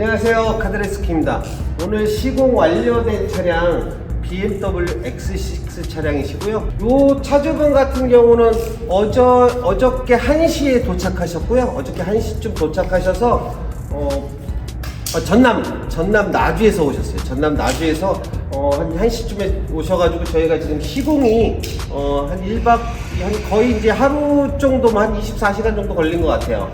안녕하세요 카드레스키입니다 오늘 시공 완료된 차량 BMW X6 차량이시고요 이 차주분 같은 경우는 어저, 어저께 1시에 도착하셨고요 어저께 1시쯤 도착하셔서 어, 어, 전남 전남 나주에서 오셨어요. 전남 나주에서 어, 한 1시쯤에 오셔가지고 저희가 지금 시공이 어, 한 1박 한 거의 이제 하루 정도만 한 24시간 정도 걸린 것 같아요.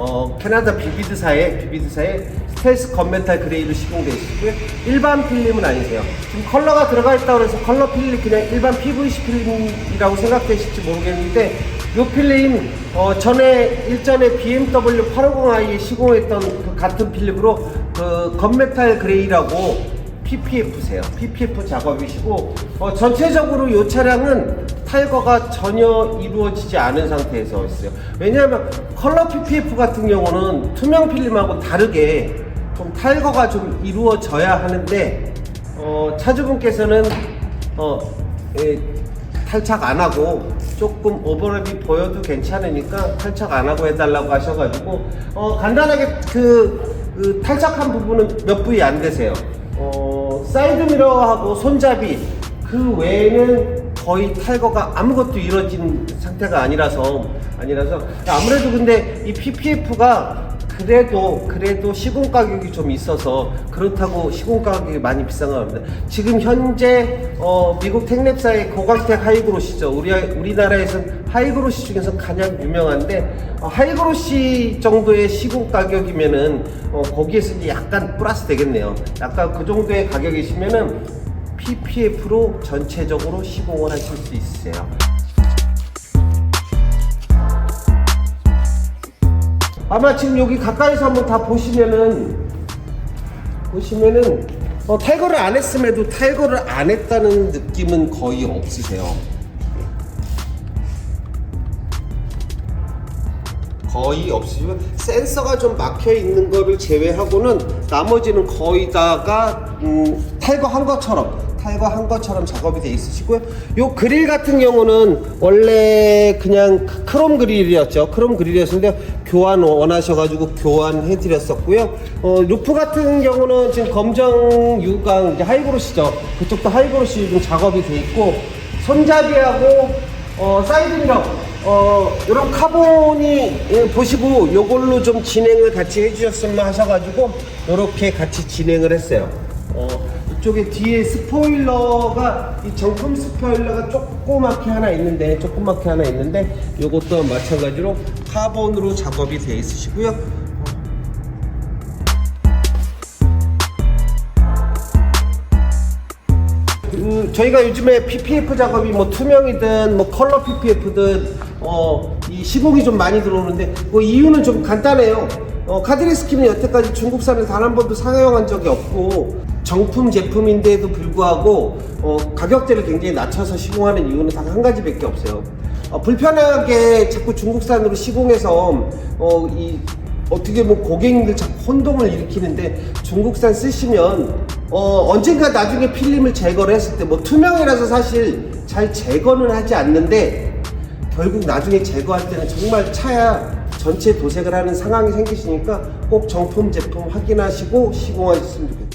어, 캐나다 비비드사의 비비드사의 스텔스 건멘탈 그레이로 시공되어 있고요. 일반 필름은 아니세요. 지금 컬러가 들어가 있다고 해서 컬러 필름 그냥 일반 PVC 필름이라고 생각되실지 모르겠는데 이 필름 어, 전에 일전에 BMW 850i에 시공했던 그 같은 필름으로 그 건메탈 그레이라고 PPF세요. PPF 작업이시고 어, 전체적으로 이 차량은 탈거가 전혀 이루어지지 않은 상태에서 있어요. 왜냐하면 컬러 PPF 같은 경우는 투명 필름하고 다르게 좀 탈거가 좀 이루어져야 하는데 어, 차주분께서는 어, 예, 탈착 안 하고 조금 오버랩이 보여도 괜찮으니까 탈착 안 하고 해달라고 하셔가지고 어, 간단하게 그, 그 탈착한 부분은 몇 부위 안 되세요. 어, 사이드 미러하고 손잡이 그 외에는 거의 탈거가 아무것도 이루어진 상태가 아니라서 아니라서. 아무래도 근데 이 PPF가 그래도 그래도 시공 가격이 좀 있어서 그렇다고 시공 가격이 많이 비싼 건 없는데 지금 현재 어, 미국 텍랩사의 고광택 하이그로시죠. 우리 우리나라에서는 하이그로시 중에서 가장 유명한데 어, 하이그로시 정도의 시공 가격이면은 어, 거기에서 이제 약간 플러스 되겠네요. 약간 그 정도의 가격이시면은 PPF로 전체적으로 시공을 하실 수 있으세요. 아마 지금 여기 가까이서 한번 다 보시면은 보시면은 어, 탈거를 안 했음에도 탈거를 안 했다는 느낌은 거의 없으세요. 거의 없으시고 센서가 좀 막혀 있는 거를 제외하고는 나머지는 거의 다가 음, 탈거한 것처럼 탈거한 것처럼 작업이 돼 있으시고요. 요 그릴 같은 경우는 원래 그냥 크롬 그릴이었죠. 크롬 그릴이었는데 교환 원하셔가지고 교환해 드렸었고요. 어, 루프 같은 경우는 지금 검정 유광 이제 하이그로시죠. 그쪽도 하이그로시 좀 작업이 돼 있고 손잡이하고 어, 사이드미러 어, 이런 카본이 예, 보시고 요걸로 좀 진행을 같이 해주셨으면 하셔가지고 이렇게 같이 진행을 했어요. 어, 이쪽에 뒤에 스포일러가 이 정품 스포일러가 조그맣게 하나 있는데 조그맣게 하나 있는데 요것도 마찬가지로 카본으로 작업이 되어 있으시고요. 그 저희가 요즘에 PPF 작업이 뭐 투명이든 뭐 컬러 PPF든 어, 이 시공이 좀 많이 들어오는데 그 이유는 좀 간단해요. 어, 카드리스키는 여태까지 중국산을 단 한 번도 사용한 적이 없고 정품 제품인데도 불구하고 어, 가격대를 굉장히 낮춰서 시공하는 이유는 단한 가지밖에 없어요. 어, 불편하게 자꾸 중국산으로 시공해서 어, 이 어떻게 뭐 고객님들 자꾸 혼동을 일으키는데 중국산 쓰시면 어 언젠가 나중에 필름을 제거를 했을 때 뭐 투명이라서 사실 잘 제거는 하지 않는데 결국 나중에 제거할 때는 정말 차야 전체 도색을 하는 상황이 생기시니까 꼭 정품 제품 확인하시고 시공하셨으면 좋겠어요.